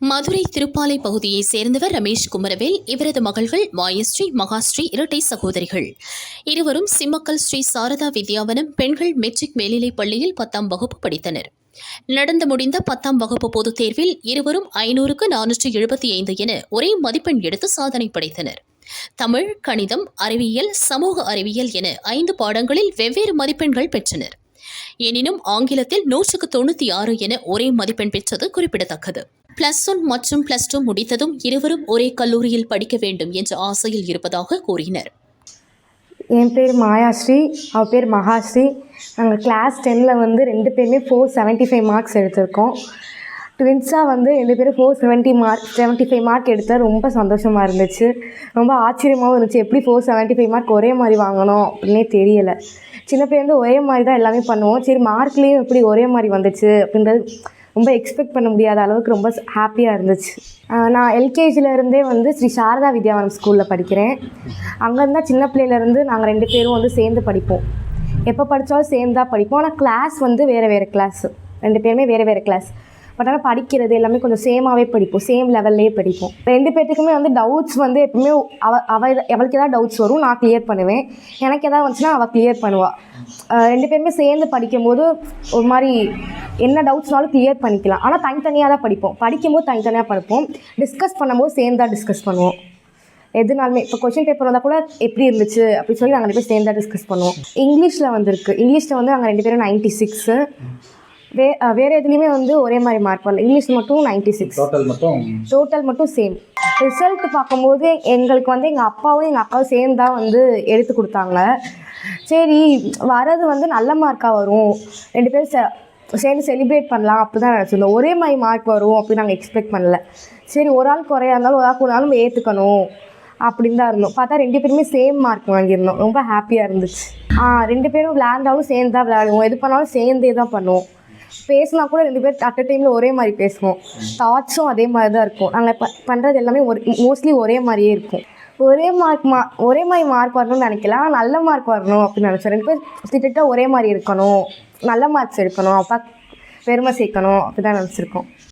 மதுரை திருப்பாலை பகுதியைச் சேர்ந்தவர் ரமேஷ் குமரவேல். இவரது மகள்கள் மாயஸ்ரீ மகாஸ்ரீ இரட்டை சகோதரிகள். இருவரும் சிம்மக்கல் ஸ்ரீ சாரதா வித்யாவனம் பெண்கள் மெட்ரிக் மேல்நிலைப் பள்ளியில் பத்தாம் வகுப்பு படித்தனர். நடந்து முடிந்த பத்தாம் வகுப்பு பொதுத் தேர்வில் இருவரும் ஐநூறுக்கு நானூற்று எழுபத்தி ஐந்து என ஒரே மதிப்பெண் எடுத்து சாதனை படைத்தனர். தமிழ் கணிதம் அறிவியல் சமூக அறிவியல் என ஐந்து பாடங்களில் வெவ்வேறு மதிப்பெண்கள் பெற்றனர். எனினும் ஆங்கிலத்தில் நூற்றுக்கு தொண்ணூற்றி ஆறு என ஒரே மதிப்பெண் பெற்றது குறிப்பிடத்தக்கது. பிளஸ் ஒன் மற்றும் பிளஸ் டூ முடித்ததும் இருவரும் ஒரே கல்லூரியில் படிக்க வேண்டும் என்ற ஆசையில் இருப்பதாக கூறினர். என் பேர் மாயாஸ்ரீ அவ பேர் மகாஸ்ரீ. நாங்கள் கிளாஸ் டென்னில் வந்து ரெண்டு பேருமே ஃபோர் செவன்ட்டி ஃபைவ் மார்க்ஸ் எடுத்திருக்கோம் ட்வின்ஸாக வந்து ரெண்டு பேரும் four seventy mark seventy five mark எடுத்தால் ரொம்ப சந்தோஷமாக இருந்துச்சு. ரொம்ப ஆச்சரியமாகவும் இருந்துச்சு. எப்படி ஃபோர் செவன்ட்டி ஃபைவ் மார்க் ஒரே மாதிரி வாங்கணும் அப்படின்னே தெரியலை. சின்ன பிள்ளைலேருந்து ஒரே மாதிரி தான் எல்லாமே பண்ணுவோம். சரி மார்க்லேயும் எப்படி ஒரே மாதிரி வந்துச்சு அப்படின்றது ரொம்ப எக்ஸ்பெக்ட் பண்ண முடியாத அளவுக்கு ரொம்ப ஹாப்பியாக இருந்துச்சு. நான் எல்கேஜிலேருந்தே வந்து ஸ்ரீ சாரதா வித்யாவனம் ஸ்கூலில் படிக்கிறேன். அங்கேருந்தா சின்ன பிள்ளையிலேருந்து நாங்கள் ரெண்டு பேரும் வந்து சேர்ந்து படிப்போம். எப்போ படித்தாலும் சேர்ந்து தான் படிப்போம். ஆனால் கிளாஸ் வந்து வேறு வேறு கிளாஸ் ரெண்டு பேருமே வேறு வேறு கிளாஸ் பட் ஆனால் படிக்கிறது எல்லாமே கொஞ்சம் சேமாகவே படிப்போம் சேம் லெவல்லே படிப்போம். ரெண்டு பேர்த்துக்குமே வந்து டவுட்ஸ் வந்து எப்பவுமே அவ அவ அவளுக்கு ஏதாவது டவுட்ஸ் வரும் நான் கிளியர் பண்ணுவேன். எனக்கு எதாவது வந்துச்சுன்னா அவள் கிளியர் பண்ணுவாள் ரெண்டு பேருமே சேர்ந்து படிக்கும்போது ஒரு மாதிரி என்ன டவுட்ஸ்னாலும் கிளியர் பண்ணிக்கலாம். ஆனால் தனித்தனியாக தான் படிப்போம். படிக்கும்போது தனித்தனியாக படிப்போம். டிஸ்கஸ் பண்ணும்போது சேர்ந்து தான் டிஸ்கஸ் பண்ணுவோம். எதுனாலுமே இப்போ கொஷின் பேப்பர் வந்தால் கூட எப்படி இருந்துச்சு அப்படின்னு சொல்லி நாங்கள் ரெண்டு பேரும் சேர்ந்து தான் டிஸ்கஸ் பண்ணுவோம். இங்கிலீஷில் வந்திருக்கு. இங்கிலீஷில் வந்து நாங்கள் ரெண்டு பேரும் நைன்ட்டி சிக்ஸு வே வேறு எதுலேயுமே வந்து ஒரே மாதிரி மார்க் வரல. இங்கிலீஷ் மட்டும் நைன்ட்டி சிக்ஸ் டோட்டல் மட்டும்? டோட்டல் மட்டும் சேம் ரிசல்ட் பார்க்கும்போது எங்களுக்கு வந்து எங்கள் அப்பாவும் எங்கள் அக்காவும் சேர்ந்து தான் வந்து எடுத்து கொடுத்தாங்க. சரி வரது வந்து நல்ல மார்க்காக வரும். ரெண்டு பேரும் செ சேர்ந்து செலிப்ரேட் பண்ணலாம் அப்படி தான் நினச்சிருந்தோம் ஒரே மாதிரி மார்க் வரும் அப்படின்னு நாங்கள் எக்ஸ்பெக்ட் பண்ணல. சரி ஒரு ஆள் குறையா இருந்தாலும் ஒரு ஆள் கூடாலும் ஏற்றுக்கணும் அப்படின்னு தான் இருந்தோம். பார்த்தா ரெண்டு பேருமே சேம் மார்க் வாங்கியிருந்தோம். ரொம்ப ஹாப்பியாக இருந்துச்சு. ஆ ரெண்டு பேரும் விளையாண்டாலும் சேர்ந்து தான் விளையாடுவோம். எது பண்ணாலும் சேர்ந்தே தான் பண்ணுவோம். பேசினா கூட ரெண்டு பேர் அட் டைமில் ஒரே மாதிரி பேசுவோம். தாட்ஸும் அதே மாதிரி தான் இருக்கும். நாங்கள் ப பண்ணுறது எல்லாமே ஒரு மோஸ்ட்லி ஒரே மாதிரியே இருக்கும். ஒரே மார்க் மா ஒரே மாதிரி மார்க் வரணும்னு நினைக்கலாம் நல்ல மார்க் வரணும் அப்படின்னு நினச்சோம். ரெண்டு பேர் திட்ட ஒரே மாதிரி இருக்கணும். நல்ல மார்க்ஸ் எடுக்கணும். அப்பா பெருமை சேர்க்கணும் அப்படி தான் நினச்சிருக்கோம்.